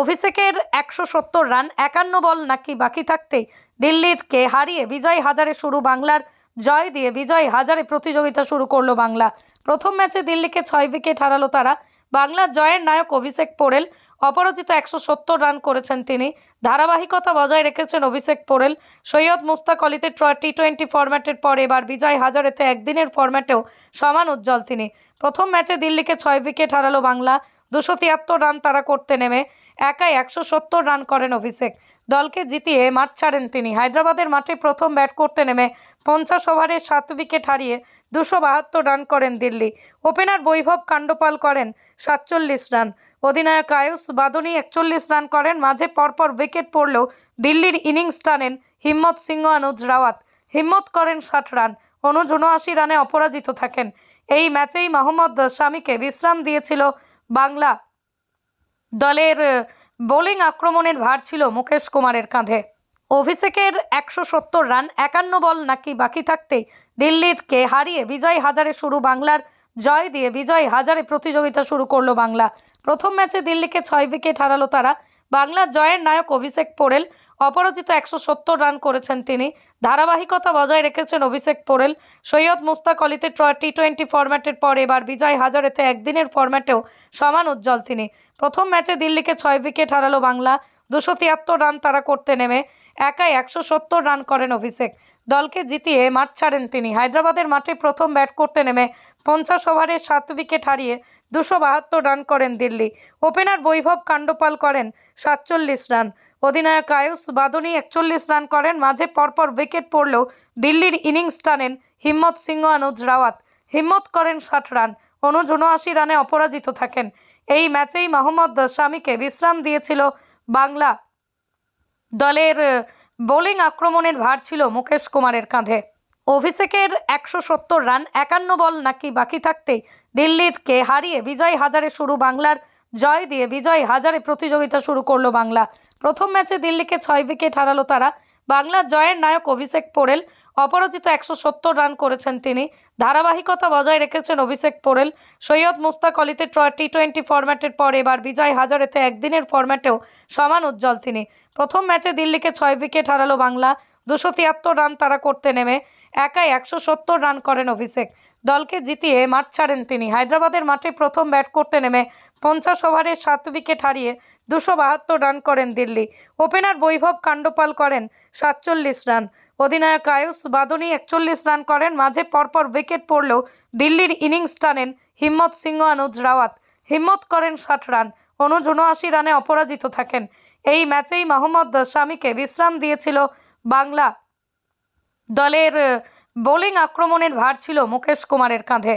অভিষেকের একশো সত্তর রান, একান্ন বল নাকি বাকি থাকতেই দিল্লিরকে হারিয়ে বিজয় হাজারে শুরু বাংলার জয় দিয়ে বিজয় হাজারে প্রতিযোগিতা শুরু করল বাংলা। প্রথম ম্যাচে দিল্লিকে ছয় উইকেট হারালো তারা। বাংলার জয়ের নায়ক অভিষেক পোরেল, অপরাজিত একশো সত্তর রান করেছেন তিনি। ধারাবাহিকতা বজায় রেখেছেন অভিষেক পোরেল। সৈয়দ মুস্তাক আলীতে টি টোয়েন্টি ফরম্যাটের পর এবার বিজয় হাজারেতে একদিনের ফরম্যাটেও সমান উজ্জ্বল তিনি। প্রথম ম্যাচে দিল্লিকে ছয় উইকেট হারালো বাংলা। দুশো তিয়াত্তর রান তারা করতে নেমে। একাই একশো সত্তর রান করেন অভিষেক। দলকে জিতিয়ে মাঠ ছাড়েন তিনি। হায়দ্রাবাদের মাঠে প্রথম ব্যাট করতে নেমে পঞ্চাশ ওভারে সাত উইকেট হারিয়ে দুশো বাহাত্তর রান করেন দিল্লি। ওপেনার বৈভব কাণ্ডপাল করেন সাতচল্লিশ রান। অধিনায়ক আয়ুষ বাদনি একচল্লিশ রান করেন। মাঝে পরপর উইকেট পড়লেও দিল্লির ইনিংস টানেন হিম্মত সিংহ অনুজ রাওয়াত। হিম্মত করেন ষাট রান। অনুজ উনআশি রানে অপরাজিত থাকেন। এই ম্যাচেই মোহাম্মদ শামিকে বিশ্রাম দিয়েছিল বাংলা দলের বোলিং আক্রমণের ভার ছিল মুকেশ কুমারের কাঁধে। অভিষেকের একশো সত্তর রান, একান্ন বল নাকি বাকি থাকতেই দিল্লিরকে হারিয়ে বিজয় হাজারে শুরু বাংলার জয় দিয়ে বিজয় হাজারে প্রতিযোগিতা শুরু করল বাংলা। প্রথম ম্যাচে দিল্লিকে ছয় উইকেট হারালো তারা। বাংলার জয়ের নায়ক অভিষেক পোরেল অপরাজিত একশো সত্তর রান করেছেন তিনি। ধারাবাহিকতা বজায় রেখেছেন অভিষেক পোরেল। সৈয়দ মুস্তাক অলিতে টি টোয়েন্টি ফরম্যাটের পর এবার বিজয় হাজারেতে একদিনের ফরম্যাটেও সমান উজ্জ্বল তিনি। প্রথম ম্যাচে দিল্লিকে ছয় উইকেট হারালো বাংলা। দুশো তিয়াত্তর রান তারা করতে নেমে। একাই একশো সত্তর রান করেন অভিষেক। দলকে জিতিয়ে মাঠ ছাড়েন তিনি। হায়দ্রাবাদের মাঠে প্রথম ব্যাট করতে নেমে পঞ্চাশ ওভারে সাত উইকেট হারিয়ে দুশো বাহাত্তর রান করেন দিল্লি। ওপেনার বৈভব কাণ্ডপাল করেন সাতচল্লিশ রান। অধিনায়ক আয়ুষ বাদনি একচল্লিশ রান করেন। মাঝে পরপর উইকেট পড়লেও দিল্লির ইনিংস টানেন হিম্মত সিংহ অনুজ রাওয়াত। হিম্মত করেন ষাট রান। অনুজ উনআশি রানে অপরাজিত থাকেন। এই ম্যাচেই মোহাম্মদ শামিকে বিশ্রাম দিয়েছিল বাংলা দলের বোলিং আক্রমণের ভার ছিল মুকেশ কুমারের কাঁধে। অভিষেকের একশো সত্তর রান, একান্ন বল নাকি বাকি থাকতেই দিল্লিরকে হারিয়ে বিজয় হাজারে শুরু বাংলার জয় দিয়ে বিজয় হাজারে প্রতিযোগিতা শুরু করল বাংলা। প্রথম ম্যাচে দিল্লিকে ছয় উইকেট হারালো তারা বাংলার জয়ের নায়ক অভিষেক পোরেল অপরাজিত একশো সত্তর রান করেছেন তিনি। ধারাবাহিকতা বজায় রেখেছেন অভিষেক পোরেল সৈয়দ মুস্তাক আলিতে টি টোয়েন্টি ফরম্যাটের পর এবার বিজয় হাজারেতে একদিনের ফরম্যাটেও সমান উজ্জ্বল তিনি। প্রথম ম্যাচে দিল্লিকে ছয় উইকেট হারালো বাংলা। দুশো তিয়াত্তর রান তারা করতে নেমে একাই একশো সত্তর রান করেন অভিষেক। দলকে জিতিয়ে মাঠ ছাড়েন তিনি। হায়দ্রাবাদের মাঠে প্রথম ব্যাট করতে নেমে পঞ্চাশ ওভারে সাত উইকেট হারিয়ে দুশো বাহাত্তর রান করেন দিল্লি। ওপেনার বৈভব কাণ্ডপাল করেন সাতচল্লিশ রান। অধিনায়ক আয়ুষ বাদনি একচল্লিশ রান করেন। মাঝে পরপর উইকেট পড়লেও দিল্লির ইনিংস টানেন হিম্মত সিংহ অনুজ রাওয়াত। হিম্মত করেন ষাট রান, অনুজ উনআশি রানে অপরাজিত থাকেন। এই ম্যাচেই মোহাম্মদ শামিকে বিশ্রাম দিয়েছিল বাংলা দলের বোলিং আক্রমণের ভার ছিল মুকেশ কুমারের কাঁধে।